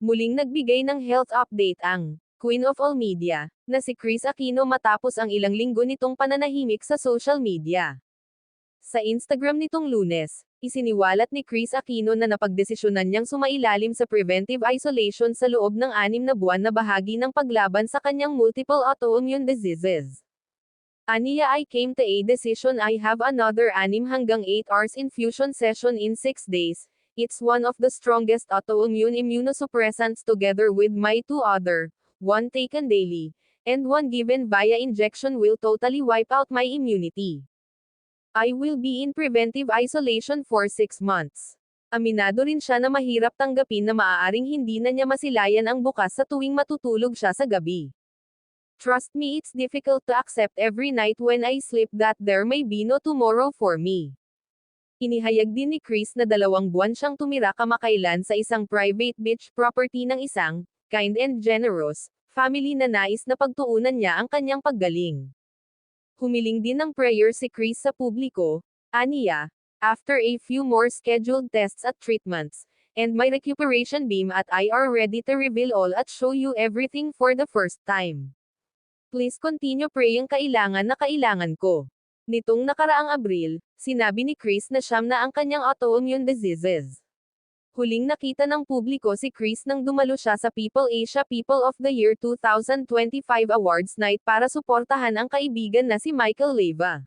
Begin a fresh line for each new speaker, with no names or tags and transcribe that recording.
Muling nagbigay ng health update ang Queen of All Media, na si Chris Aquino matapos ang ilang linggo nitong pananahimik sa social media. Sa Instagram nitong lunes, isiniwalat ni Chris Aquino na napagdesisyonan niyang sumailalim sa preventive isolation sa loob ng anim na buwan na bahagi ng paglaban sa kanyang multiple autoimmune diseases. Aniya I came to a decision I have another anim hanggang 8 hours infusion session in 6 days. It's one of the strongest autoimmune immunosuppressants together with my two other, one taken daily, and one given via injection will totally wipe out my immunity. I will be in preventive isolation for 6 months. Aminado rin siya na mahirap tanggapin na maaaring hindi na niya masilayan ang bukas sa tuwing matutulog siya sa gabi. Trust me it's difficult to accept every night when I sleep that there may be no tomorrow for me. Inihayag din ni Chris na dalawang buwan siyang tumira kamakailan sa isang private beach property ng isang, kind and generous, family na nais na pagtuunan niya ang kanyang paggaling. Humiling din ng prayer si Chris sa publiko, aniya, after a few more scheduled tests at treatments, and my recuperation beam at I are ready to reveal all at show you everything for the first time. Please continue praying kailangan na kailangan ko. Nitong nakaraang Abril, sinabi ni Chris na siyam na ang kanyang autoimmune diseases. Huling nakita ng publiko si Chris nang dumalo siya sa People Asia People of the Year 2025 Awards Night para suportahan ang kaibigan na si Michael Leva.